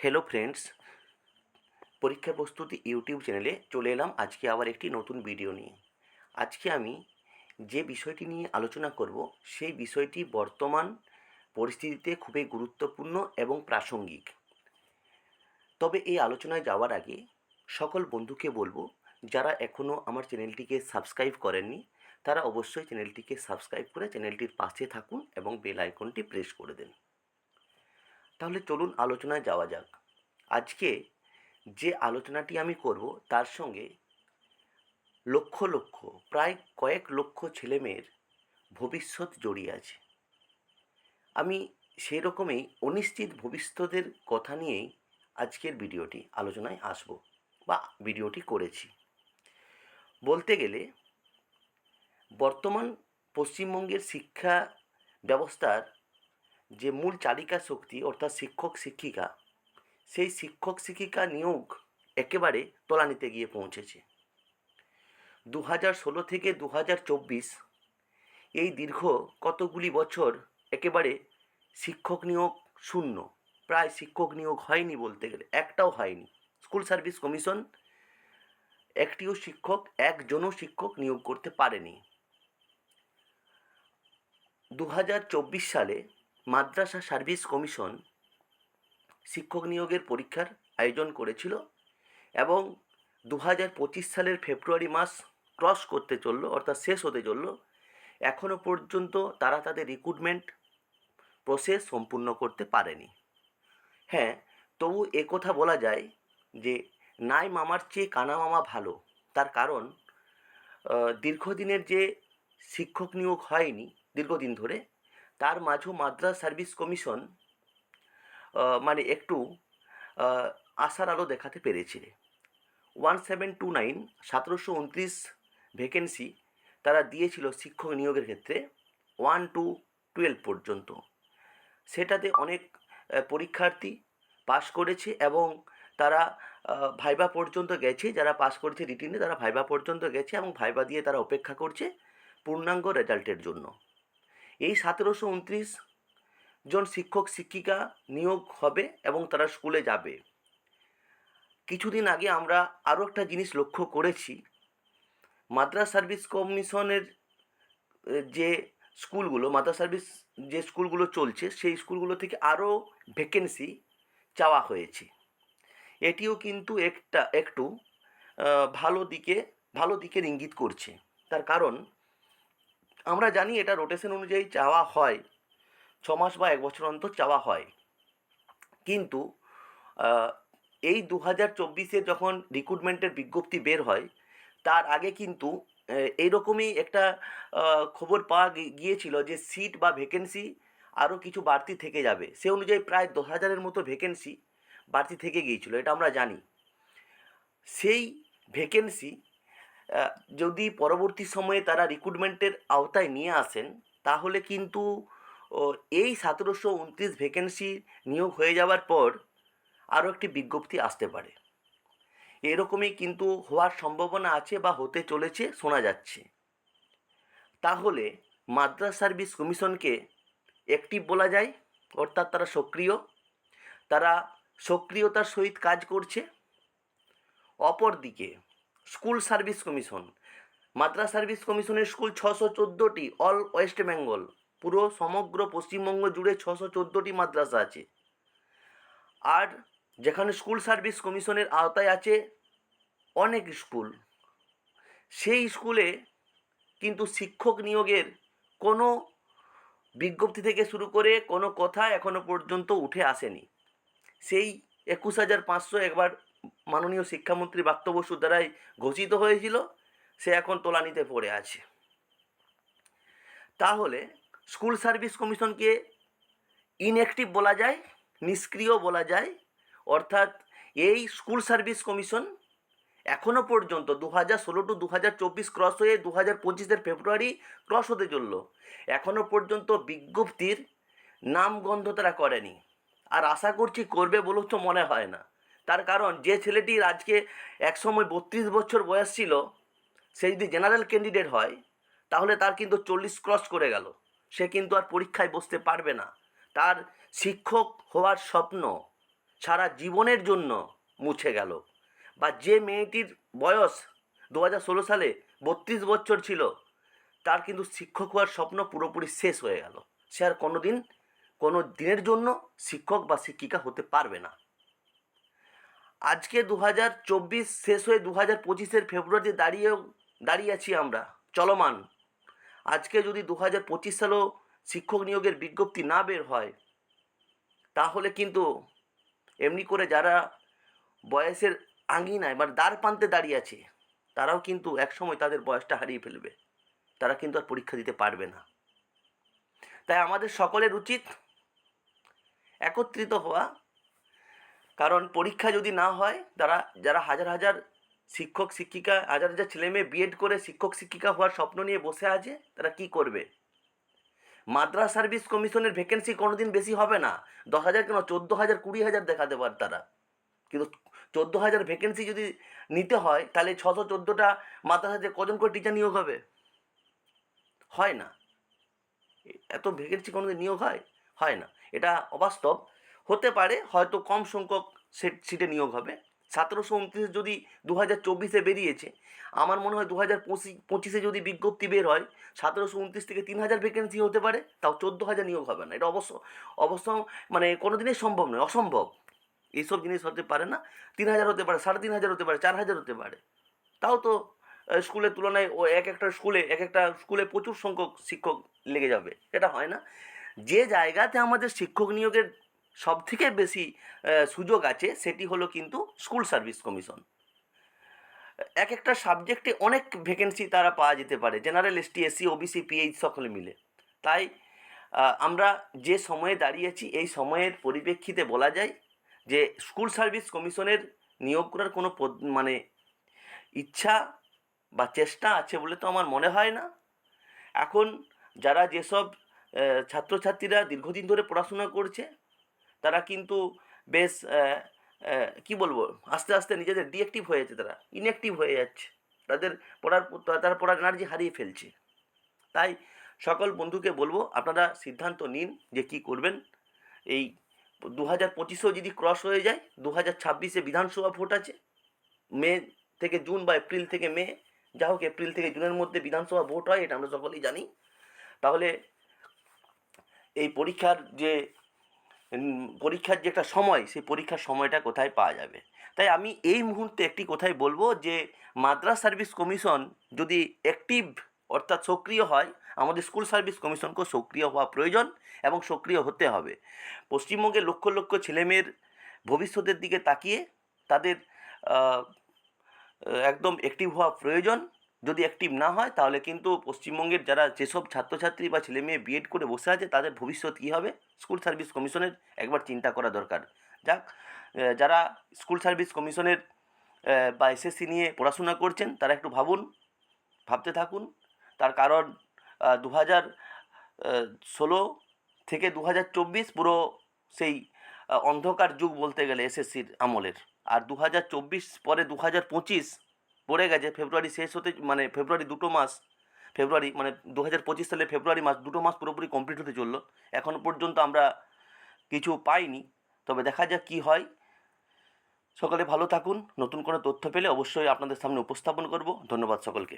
Hello friends পরীক্ষা প্রস্তুতি YouTube চ্যানেলে চলে এলাম আজকে আবার একটি নতুন ভিডিও নিয়ে। আজকে আমি যে বিষয়টি নিয়ে আলোচনা করব, সেই বিষয়টি বর্তমান পরিস্থিতিতে খুবই গুরুত্বপূর্ণ এবং প্রাসঙ্গিক। তবে এই আলোচনায় যাওয়ার আগে সকল বন্ধুকে বলব, যারা এখনও আমার চ্যানেলটিকে সাবস্ক্রাইব করেননি, তারা অবশ্যই চ্যানেলটিকে সাবস্ক্রাইব করে চ্যানেলটির পাশে থাকুন এবং বেল আইকনটি প্রেস করে দেন। তাহলে চলুন আলোচনায় যাওয়া যাক। আজকে যে আলোচনাটি আমি করব তার সঙ্গে লক্ষ লক্ষ, প্রায় কয়েক লক্ষ ছেলেমেয়ের ভবিষ্যৎ জড়িয়ে আছে। আমি সেই রকমই অনিশ্চিত ভবিষ্যতের কথা নিয়েই আজকের ভিডিওটি, আলোচনায় আসব বা ভিডিওটি করেছি। বলতে গেলে, বর্তমান পশ্চিমবঙ্গের শিক্ষা ব্যবস্থার যে মূল চালিকা শক্তি, অর্থাৎ শিক্ষক, শিক্ষিকা, সেই শিক্ষক, শিক্ষিকা নিয়োগ একেবারে তলানিতে গিয়ে পৌঁছেছে। দু হাজার ষোলো থেকে দু হাজার চব্বিশ এই দীর্ঘ কতগুলি বছর একেবারে শিক্ষক নিয়োগ শূন্য, প্রায় শিক্ষক নিয়োগ হয়নি বলতে গেলে, একটাও হয়নি। স্কুল সার্ভিস কমিশন একটিও শিক্ষক, একজনও শিক্ষক নিয়োগ করতে পারেনি। দু হাজার চব্বিশ সালে মাদ্রাসা সার্ভিস কমিশন শিক্ষক নিয়োগের পরীক্ষার আয়োজন করেছিল এবং দু হাজার পঁচিশ সালের ফেব্রুয়ারি মাস ক্রস করতে চলল, অর্থাৎ শেষ হতে চলল। এখনও পর্যন্ত তারা তাদের রিক্রুটমেন্ট প্রসেস সম্পূর্ণ করতে পারেনি। হ্যাঁ তবু কথা বলা যায় যে, নাই মামার চেয়ে কানা মামা ভালো। তার কারণ দীর্ঘদিনের যে শিক্ষক নিয়োগ হয়নি, দীর্ঘদিন ধরে তার মাঝেও মাদ্রাস সার্ভিস কমিশন মানে একটু আশার আলো দেখাতে পেরেছে। ওয়ান সেভেন টু নাইন সতেরোশো উনত্রিশ ভ্যাকেন্সি তারা দিয়েছিল শিক্ষক নিয়োগের ক্ষেত্রে ওয়ান টু টুয়েলভ পর্যন্ত। সেটাতে অনেক পরীক্ষার্থী পাশ করেছে এবং তারা ভাইবা পর্যন্ত গেছে। যারা পাস করেছে রিটিনে তারা ভাইবা পর্যন্ত গেছে এবং ভাইবা দিয়ে তারা অপেক্ষা করছে পূর্ণাঙ্গ রেজাল্টের জন্য। এই সতেরোশো উনত্রিশ জন শিক্ষক, শিক্ষিকা নিয়োগ হবে এবং তারা স্কুলে যাবে। কিছুদিন আগে আমরা আরও একটা জিনিস লক্ষ্য করেছি। মাদ্রাস সার্ভিস কমিশনের যে স্কুলগুলো মাদ্রাস সার্ভিস যে স্কুলগুলো চলছে, সেই স্কুলগুলো থেকে আরও ভ্যাকেন্সি চাওয়া হয়েছে। এটিও কিন্তু একটা, একটু ভালো দিকে, ভালো দিকের ইঙ্গিত করছে। তার কারণ আমরা জানি এটা রোটেশন অনুযায়ী চাওয়া হয়। ছ মাস বা এক বছর অন্তর চাওয়া হয়। কিন্তু এই দু হাজার চব্বিশে যখন রিক্রুটমেন্টের বিজ্ঞপ্তি বের হয়, তার আগে কিন্তু এইরকমই একটা খবর পাওয়া গিয়েছিল যে সিট বা ভ্যাকেন্সি আরও কিছু বাড়তি থেকে যাবে। সে অনুযায়ী প্রায় দশ হাজারের মতো ভ্যাকেন্সি বাড়তি থেকে গিয়েছিল, এটা আমরা জানি। সেই ভ্যাকেন্সি যদি পরবর্তী সময়ে তারা রিক্রুটমেন্টের আওতায় নিয়ে আসেন, তাহলে কিন্তু এই সতেরোশো উনত্রিশ ভ্যাকেন্সি নিয়োগ হয়ে যাওয়ার পর আরও একটি বিজ্ঞপ্তি আসতে পারে। এরকমই কিন্তু হওয়ার সম্ভাবনা আছে বা হতে চলেছে, শোনা যাচ্ছে। তাহলে মাদ্রাস সার্ভিস কমিশনকে অ্যাক্টিভ বলা যায়, অর্থাৎ তারা সক্রিয়। তারা সক্রিয়তার সহিত কাজ করছে। অপরদিকে school service commission. Madrasah service কমিশনের স্কুল ছশো চোদ্দোটি, অল ওয়েস্ট বেঙ্গল। পুরো সমগ্র পশ্চিমবঙ্গ জুড়ে ছশো চোদ্দোটি মাদ্রাসা আছে। আর যেখানে স্কুল সার্ভিস কমিশনের আওতায় আছে অনেক স্কুল। সেই স্কুলে কিন্তু শিক্ষক নিয়োগের কোনো বিজ্ঞপ্তি থেকে শুরু করে কোনো কথা এখনও পর্যন্ত উঠে আসেনি। সেই একুশ হাজার পাঁচশো একবার মাননীয় শিক্ষামন্ত্রী বাক্য বসুর দ্বারাই ঘোষিত হয়েছিল, সে এখন তোলানিতে পড়ে আছে। তাহলে স্কুল সার্ভিস কমিশনকে ইনঅ্যাক্টিভ বলা যায়, নিষ্ক্রিয় বলা যায়, অর্থাৎ এই স্কুল সার্ভিস কমিশন এখনও পর্যন্ত দু হাজার ষোলো টু দু হাজার চব্বিশ ক্রস হয়ে দু হাজার পঁচিশের ফেব্রুয়ারি ক্রস হতে চলল। এখনও পর্যন্ত বিজ্ঞপ্তির নামগন্ধ তারা করেনি। আর আশা করছি করবে বলেও তো মনে হয় না। তার কারণ যে ছেলেটির আজকে একসময় বত্রিশ বছর বয়স ছিল, সে যদি জেনারেল ক্যান্ডিডেট হয়, তাহলে তার কিন্তু চল্লিশ ক্রস করে গেল। সে কিন্তু আর পরীক্ষায় বসতে পারবে না। তার শিক্ষক হওয়ার স্বপ্ন সারা জীবনের জন্য মুছে গেল। বা যে মেয়েটির বয়স দু হাজার ষোলো সালে বত্রিশ বছর ছিল, তার কিন্তু শিক্ষক হওয়ার স্বপ্ন পুরোপুরি শেষ হয়ে গেল। সে আর কোনো দিন কোনো দিনের জন্য শিক্ষক বা শিক্ষিকা হতে পারবে না। আজকে দু হাজার চব্বিশ শেষ হয়ে দু হাজার পঁচিশের ফেব্রুয়ারিতে দাঁড়িয়েও দাঁড়িয়ে আছি আমরা, চলমান। আজকে যদি দু হাজার পঁচিশ সালেও শিক্ষক নিয়োগের বিজ্ঞপ্তি না বের হয়, তাহলে কিন্তু এমনি করে যারা বয়সের আঙিনায় মানে দ্বার প্রান্তে দাঁড়িয়ে আছে, তারাও কিন্তু একসময় তাদের বয়সটা হারিয়ে ফেলবে। তারা কিন্তু আর পরীক্ষা দিতে পারবে না। তাই আমাদের সকলের উচিত একত্রিত হওয়া কারণ পরীক্ষা যদি না হয় তারা যারা হাজার হাজার শিক্ষক, শিক্ষিকা, হাজার হাজার ছেলে মেয়ে বিএড করে শিক্ষক, শিক্ষিকা হওয়ার স্বপ্ন নিয়ে বসে আছে, তারা কি করবে? মাদ্রাস সার্ভিস কমিশনের ভ্যাকেন্সি কোনোদিন বেশি হবে না। দশ হাজার কেন? চোদ্দ হাজার, কুড়ি হাজার দেখাতে পারে তারা। কিন্তু চোদ্দ হাজার ভ্যাকেন্সি যদি নিতে হয়, তাহলে ছশো চোদ্দোটা মাদ্রাসাতে কজন করে টিচার নিয়োগ হবে? হয় না। এত ভ্যাকেন্সি কোনোদিন নিয়োগ হয়? হয় না। এটা অবাস্তব। হতে পারে, হয়তো কম সংখ্যক সেট নিয়োগ হবে। সতেরোশো উনত্রিশ যদি দু হাজার চব্বিশে বেরিয়েছে, আমার মনে হয় দু হাজার পঁচিশ পঁচিশে যদি বিজ্ঞপ্তি বের হয়, সতেরোশো উনত্রিশ থেকে তিন হাজার ভ্যাকেন্সি হতে পারে, তাও চোদ্দ হাজার নিয়োগ হবে না। এটা অবশ্য অবশ্য মানে কোনো দিনই সম্ভব নয়, অসম্ভব। এইসব জিনিস হতে পারে না তিন হাজার হতে পারে, সাড়ে তিন হাজার হতে পারে চার হাজার হতে পারে। তাও তো স্কুলের তুলনায় ও এক একটা স্কুলে, এক একটা স্কুলে প্রচুর সংখ্যক শিক্ষক লেগে যাবে, এটা হয় না। যে জায়গাতে আমাদের শিক্ষক নিয়োগের সব থেকে বেশি সুযোগ আছে সেটি হলো কিন্তু স্কুল সার্ভিস কমিশন। এক একটা সাবজেক্টে অনেক ভ্যাকেন্সি তারা পাওয়া যেতে পারে, general ST SC OBC PH সকলে মিলে। তাই আমরা যে সময়ে দাঁড়িয়েছি এই সময়ের পরিপ্রেক্ষিতে বলা যায় যে স্কুল সার্ভিস কমিশনের নিয়োগ করার কোনো মানে ইচ্ছা বা চেষ্টা আছে বলে তো আমার মনে হয় না। এখন যারা যেসব ছাত্রছাত্রীরা দীর্ঘদিন ধরে পড়াশোনা করছে তারা কিন্তু বেশ কি বলব, আস্তে আস্তে নিজেদের ডিঅ্যাক্টিভ হয়ে যাচ্ছে তারা ইনঅ্যাক্টিভ হয়ে যাচ্ছে। তাদের পড়ার তারা পড়ার এনার্জি হারিয়ে ফেলছে। তাই সকল বন্ধুকে বলব, আপনারা সিদ্ধান্ত নিন যে কি করবেন। এই দু হাজার পঁচিশেও যদি ক্রস হয়ে যায় দু হাজার ছাব্বিশে বিধানসভা ভোট আছে, মে থেকে জুন বা এপ্রিল থেকে মে, যা হোক এপ্রিল থেকে জুনের মধ্যে বিধানসভা ভোট হয়, এটা আমরা সকলেই জানি। তাহলে এই পরীক্ষার যে পরীক্ষার যে একটা সময়, সেই পরীক্ষার সময়টা কোথায় পাওয়া যাবে? তাই আমি এই মুহূর্তে একটি কথাই বলব যে মাদ্রাস সার্ভিস কমিশন যদি অ্যাক্টিভ অর্থাৎ সক্রিয় হয়, আমাদের স্কুল সার্ভিস কমিশনকেও সক্রিয় হওয়া প্রয়োজন এবং সক্রিয় হতে হবে। পশ্চিমবঙ্গের লক্ষ লক্ষ ছেলেমেয়ের ভবিষ্যতের দিকে তাকিয়ে তাদের একদম অ্যাক্টিভ হওয়া প্রয়োজন। যদি অ্যাক্টিভ না হয়, তাহলে কিন্তু পশ্চিমবঙ্গের যারা যেসব ছাত্রছাত্রী বা ছেলে মেয়ে বিএড করে বসে আছে, তাদের ভবিষ্যৎ কী হবে? স্কুল সার্ভিস কমিশনের একবার চিন্তা করা দরকার। যাক যারা স্কুল সার্ভিস কমিশনের বা এসএসসি নিয়ে পড়াশোনা করছেন, তারা একটু ভাবুন, ভাবতে থাকুন। তার কারণ দু হাজার ষোলো থেকে দু হাজার চব্বিশ পুরো সেই অন্ধকার যুগ বলতে গেলে এসএসসির আমলের। আর দু হাজার চব্বিশ পরে দু হাজার পঁচিশ পড়ে গেছে, ফেব্রুয়ারি শেষ হতে মানে ফেব্রুয়ারি দুটো মাস, ফেব্রুয়ারি মানে দু হাজার পঁচিশ সালে ফেব্রুয়ারি মাস, দুটো মাস পুরোপুরি কমপ্লিট হতে চলল। এখনও পর্যন্ত আমরা কিছু পাইনি, তবে দেখা যাক কী হয়। সকলে ভালো থাকুন, নতুন কোনো তথ্য পেলে অবশ্যই আপনাদের সামনে উপস্থাপন করব। ধন্যবাদ সকলকে।